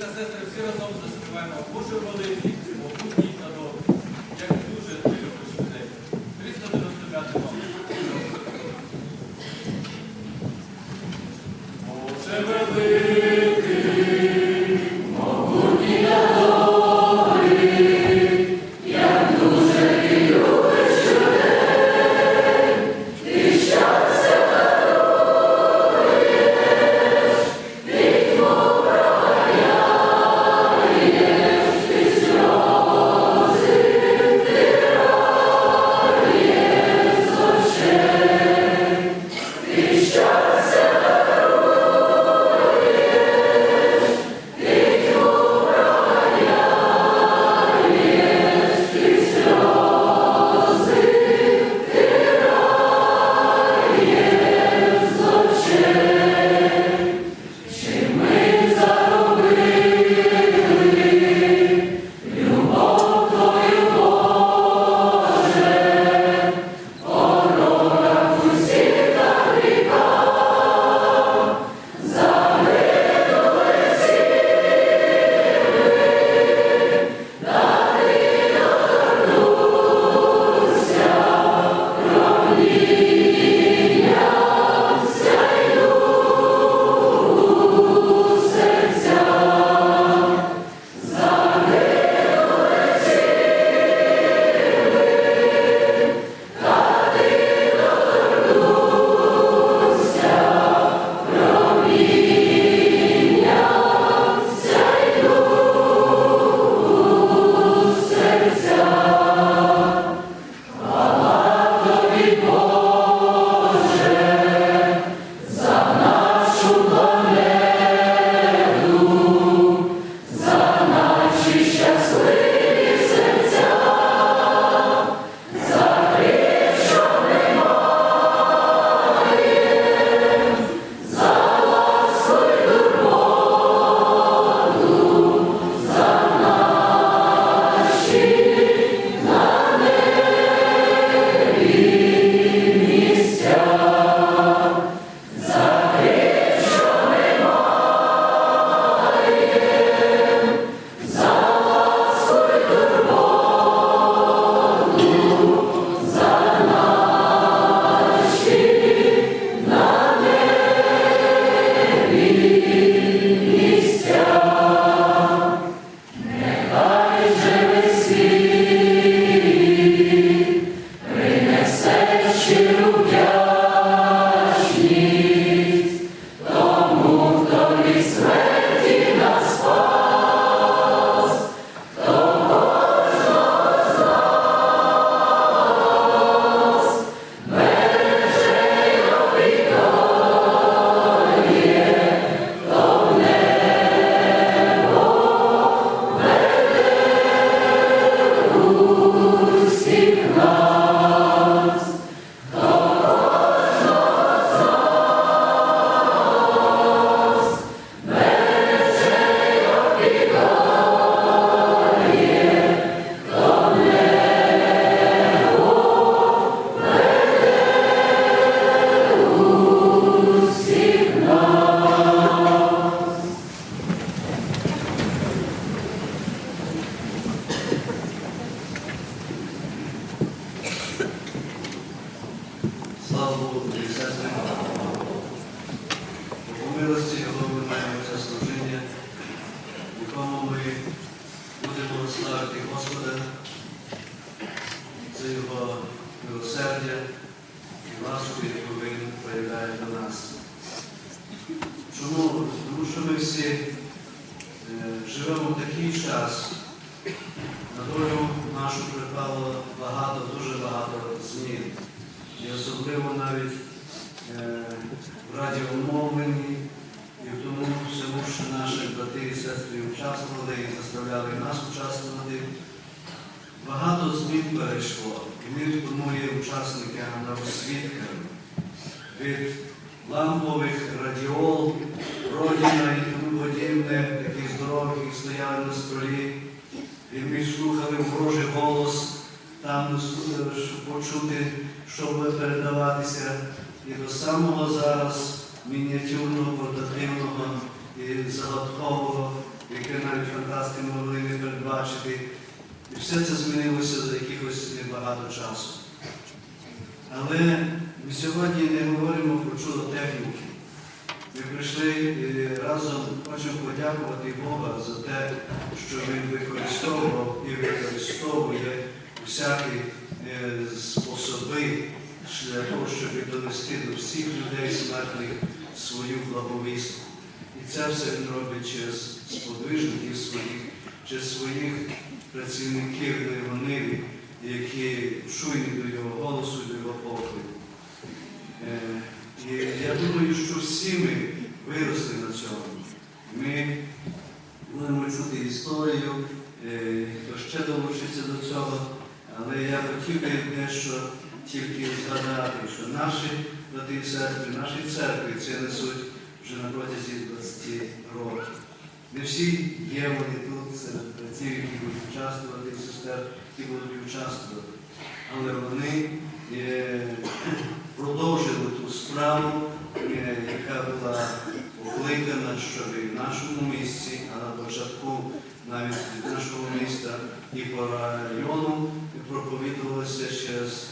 та сестри, всі разом заспіваємо. Боже великий, могутній милості Його ми маємо це служіння, якому ми будемо славити Господа за Його милосердя і ласку, яку Він проявляє до нас. Чому? Тому що ми всі е, живемо в такий час, на долю нашу припало багато, дуже багато змін. І особливо навіть е, в радіомовленні, і в тому всьому, що наші брати і сестри участвували і заставляли нас участвувати. Багато змін перейшло, і ми тому є учасниками та свідками від лампових радіол, родина і тому подібне, такі здорові, які стояли на столі, і ми слухали Божий голос. Там, почути, що буде передаватися, і до самого зараз мініатюрного, портативного і загадкового яке навіть фантасти могли не передбачити. І все це змінилося за якихось небагато часу. Але ми сьогодні не говоримо про чудо техніки. Ми прийшли і разом хочемо подякувати Бога за те, що Він використовував і використовує всякі е, способи для того, щоб донести до всіх людей смертних свою благовістку. Це все він робить через сподвижників своїх, через своїх працівників ниві, які чують до його голосу, до його поклику. Е, І я думаю, що всі ми виросли на цьому. Ми будемо чути історію, е, хто ще долучиться до цього, але я хотів би дещо тільки згадати, що наші брати і сестри, наші церкви це несуть вже на протязі 20 років. Не всі є вони тут серед братів, які будуть участвувати, сестер, які будуть участвувати. Але вони е, продовжили ту справу, е, яка була покликана, щоб і в нашому місці, а на початку навіть від нашого міста і по району проповідувалося через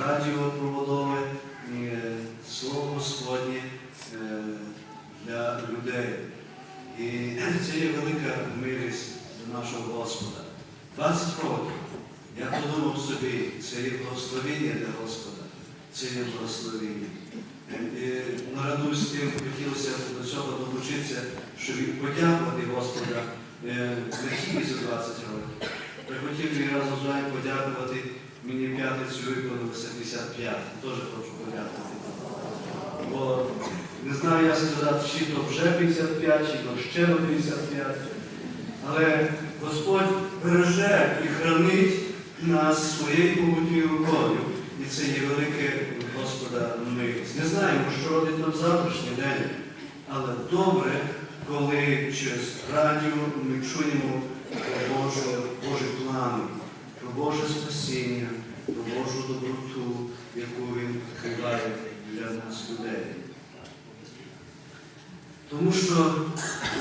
радіопроводове е, слово Господнє для людей. І це є велика милість до нашого Господа. 20 років. Я подумав собі, це є благословення для Господа, це є благословення. І нараду з тим хотілося до цього долучитися, щоб подякувати Господа е, не тільки за 20 років. Я хотів і разом з вами подякувати. Мені п'ятницю виповнилося 55. Теж хочу подякувати. Не знаю я сказати, чи то вже 55, чи то ще до 55. Але Господь береже і хранить нас своєю могутньою рукою. І це є велике Господа милість. Не знаємо, що робить нам завтрашній день. Але добре, коли через радіо ми чуємо про Божу, Божі плани, про Боже спасіння, про Божу доброту, яку Він відкриває для нас людей. Тому що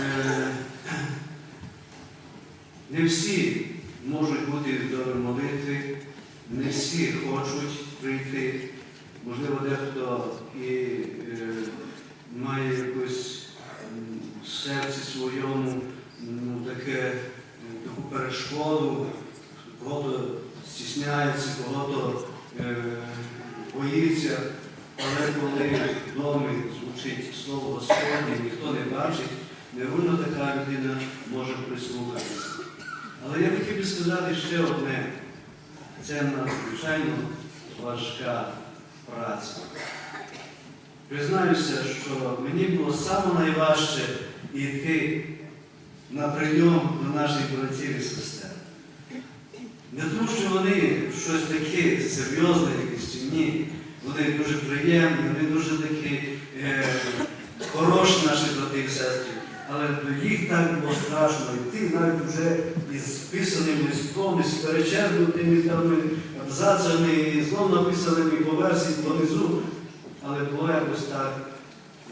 е, не всі можуть бути в молитві, не всі хочуть прийти. Можливо, дехто і е, має якусь в серці своєму ну, таке, таку перешкоду, кого-то стісняється, кого-то е, боїться, але коли вдома звучить слово Господнє, ніхто не бачить, невинно така людина може прислухатися. Але я хотів би сказати ще одне. Це надзвичайно важка праця. Признаюся, що мені було саме найважче йти на прийом до наших братів і сестер. Не тому, що вони щось таке серйозне, якісь чи ні. Вони дуже приємні, вони дуже такі е, хороші наші брати і сестри. Але до їх так було страшно йти навіть вже із писаним листом, із перечеркнутими там абзацами, і знов написаними по версії понизу. Але було якось так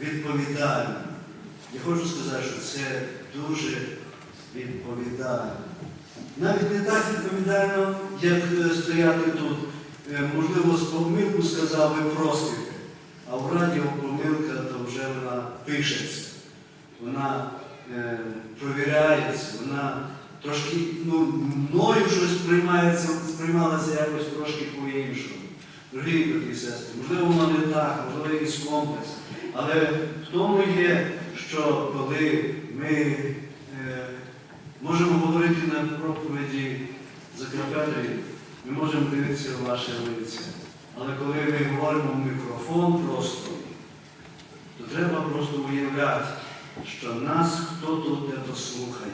відповідально. Я хочу сказати, що це дуже відповідально. Навіть не так відповідально, як е, стояти тут. Е, Можливо, з помилку сказав ви простите, а в радіо помилка то вже вона пишеться, вона е, провіряється, вона трошки ну, мною щось сприймається, сприймалася якось трошки по-іншому. Дорогі брати сестри, можливо, воно не так, можливо, якийсь комплекс. Але в тому є, що коли ми е, можемо говорити на проповіді за кафедрою, ми можемо дивитися в ваше лице. Але коли ми говоримо в мікрофон просто, то треба просто уявляти, що нас хто тут де-то слухає.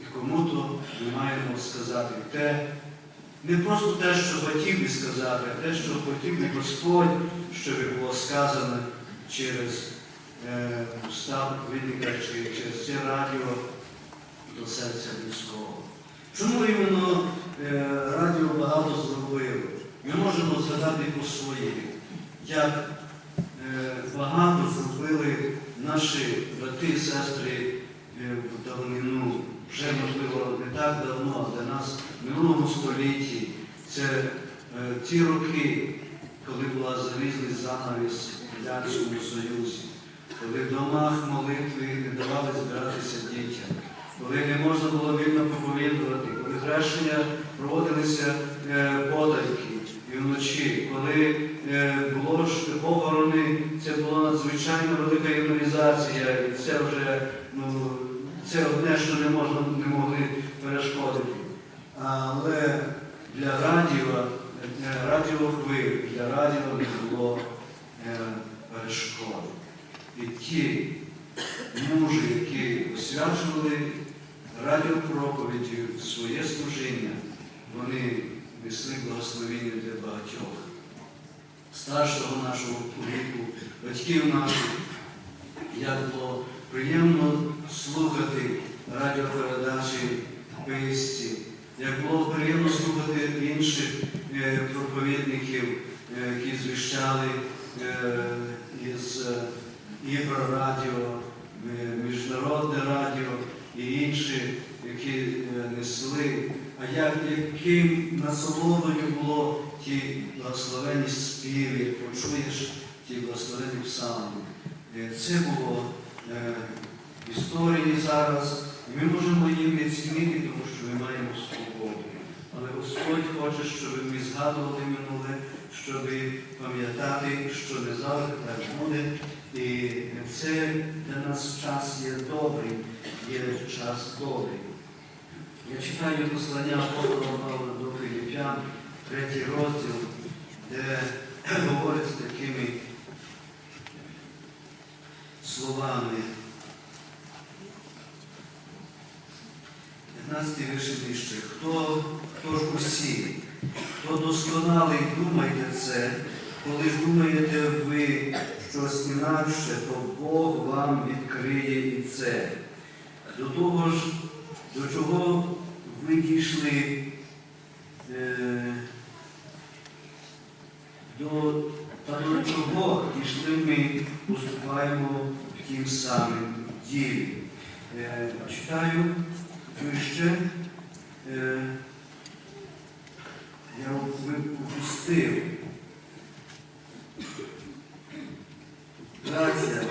І кому-то ми маємо сказати те, не просто те, що хотів би сказати, а те, що хотів би Господь, щоб було сказано через е, уста проповідника чи через це радіо до серця людського. Чому іменно е, радіо багато зробило? Ми можемо згадати по своїй, як е, багато зробили наші брати і сестри е, в давнину, вже можливо не так давно, а для нас в минулому столітті. Це ті роки, коли була залізний занавіс в Радянському Союзі, коли в домах молитви не давали збиратися дітям, коли не можна було вільно проповідувати, коли хрещення проводилися е, подальки і вночі, коли е, було похорони, це була надзвичайно велика інвалізація, і це вже ну, це одне, що не можна не могли перешкодити. Але для радіо, для радіохвиль, для радіо не було е, перешкод. І ті мужі, які освячували радіопроповіді своє служіння, вони несли благословіння для багатьох. Старшого нашого віку, батьків наших, як було приємно слухати радіопередачі писці, як було приємно слухати інших е, проповідників, е, які звіщали е, із Іброрадіо, е, Міжнародне радіо і інші, які е, несли. А як яким насолодою було ті благословенні співи, почуєш ті благословенні псалми. Е, Це було е, історії зараз, і ми можемо їм не цінити, тому що ми маємо свободу. Але Господь хоче, щоб ми згадували минуле, щоб пам'ятати, що не завжди так буде. І це для нас час є добрий, є час добрий. Я читаю послання апостола Павла до Філіп'ян, третій розділ, де говориться такими словами. 15 вірші нижче. Хто, хто ж усі, хто досконалий, думайте це, коли ж думаєте ви щось інакше, то Бог вам відкриє і це. До того ж, до чого ви дійшли, е, до, та до чого дійшли ми, поступаємо в тім самим ділі. Е, читаю вище. Е, я упустив. Браття,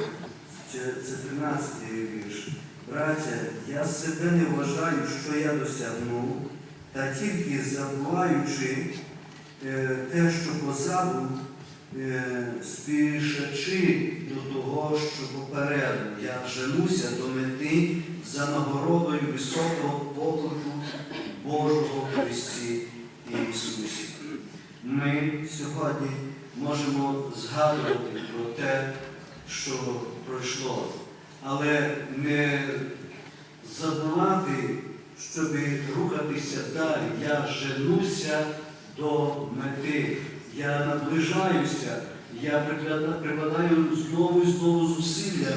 це це 13 вірш. Браття, я себе не вважаю, що я досягнув, та тільки забуваючи е, те, що позаду, е, спішачи до того, що попереду, я женуся до мети за нагородою високого поклику Божого Христі Ісусі. Ми сьогодні можемо згадувати про те, що пройшло, але не забувати, щоб рухатися далі. Я женуся до мети, я наближаюся, я прикладаю- знову і знову зусилля,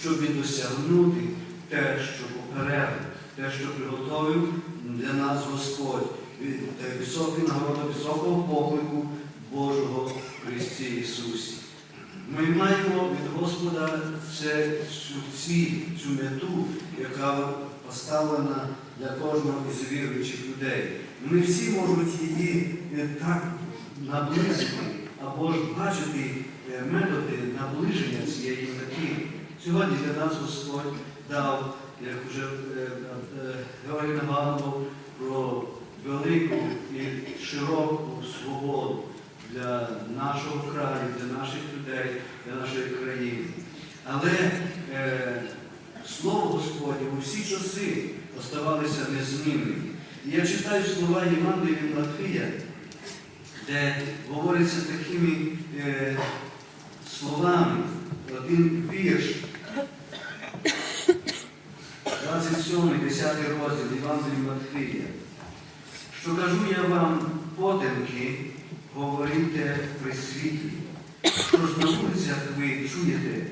щоб досягнути те, що попереду, те, що приготовив для нас Господь, те високий нагорода високого поклику Божого Христі Ісусі. Ми маємо від Господа це, цю ціль, цю мету, яка поставлена для кожного із віруючих людей. Ми всі можуть її е, так наблизити або ж бачити е, методи наближення цієї мети. Сьогодні для нас Господь дав, як вже е, Георгій нагадував, про велику і широку свободу для нашого краю, для наших людей, для нашої країни. Але е, Слово Господнє у всі часи оставалися незмінними. І я читаю слова Євангелія від Матфія, де говориться такими е, словами, один вірш, 27, 10 розділ Євангелія Матфія. Що кажу я вам, потемки, говорите при світлі. Що ж на вулицях ви чуєте,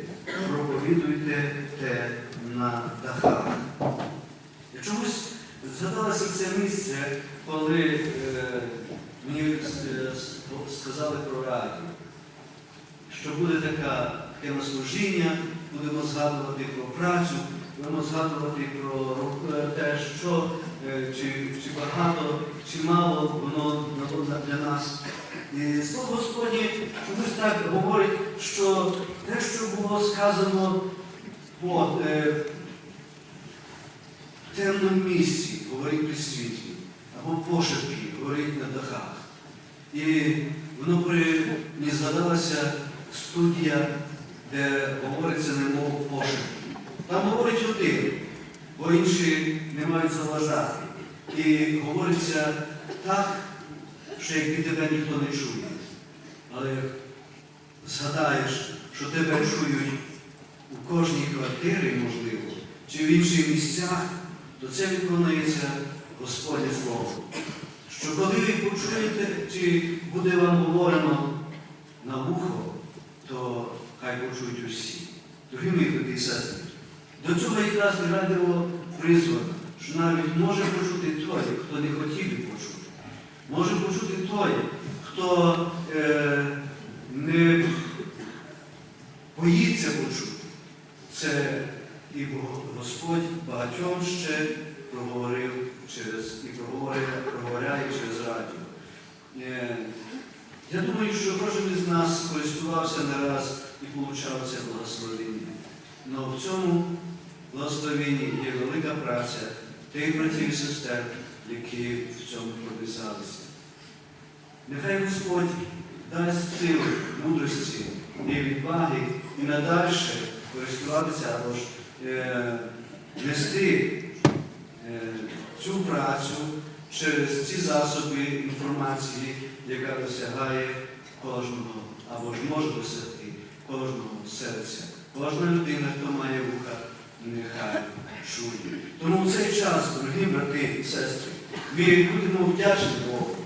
проповідуйте те на дахах. Чомусь згадалося це місце, коли е, мені е, сказали про радіо, що буде така, таке на будемо згадувати про працю будемо згадувати про е, те, що чи, багато, чи мало воно для нас. І слово Господнє чомусь так говорить, що те, що було сказано в темному місці, говорить при світі, або пошепки, говорить на дахах. І воно при мені згадалася студія, де говориться немов пошепки. Там говорить один, бо інші не мають заважати. І говориться так, що якби тебе ніхто не чує. Але як згадаєш, що тебе чують у кожній квартирі, можливо, чи в інших місцях, то це виконується Господнє Слово. Що коли ви почуєте, чи буде вам говорено на вухо, то хай почують усі. Дорогі мої брати і сестри, до цього якраз і радило призвано, що навіть може почути той, хто не хотів би почути. Може почути той, хто е, не боїться почути. Це і Господь багатьом ще проговорив через і проговорює, проговоряє через радіо. Е, Я думаю, що кожен із нас користувався не раз і получав це благословення. Але в цьому благословенні є велика праця тих братів і сестер, які в цьому прописалися. Нехай Господь дасть сили, мудрості і відваги і надальше користуватися або ж е, нести е, цю працю через ці засоби інформації, яка досягає кожного або ж може досягти кожного серця. Кожна людина, хто має вуха, нехай чує. Тому в цей час, дорогі брати і сестри, ми будемо вдячні Богу.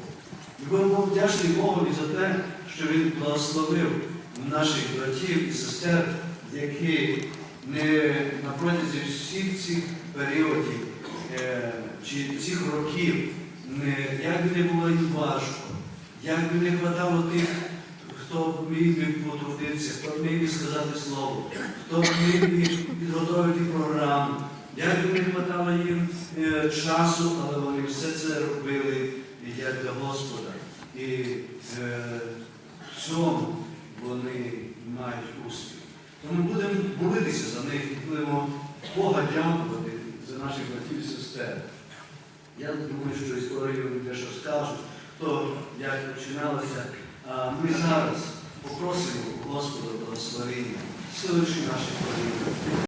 Ми будемо вдячні Богові за те, що Він благословив наших братів і сестер, які не на протязі всіх цих періодів е, чи цих років, не, як би не було їм важко, як би не хватало тих, хто міг би потрудитися, хто міг би сказати слово, хто міг би підготовити програму, як би не хватало їм е, часу, але вони все це робили як для Господа. І е, в цьому вони мають успіх. Тому будемо молитися за них, будемо Бога дякувати за наших братів і сестер. Я думаю, що історію вони дещо скажуть, то як починалося. Ми зараз попросимо Господа благословення, силуючи наших колін.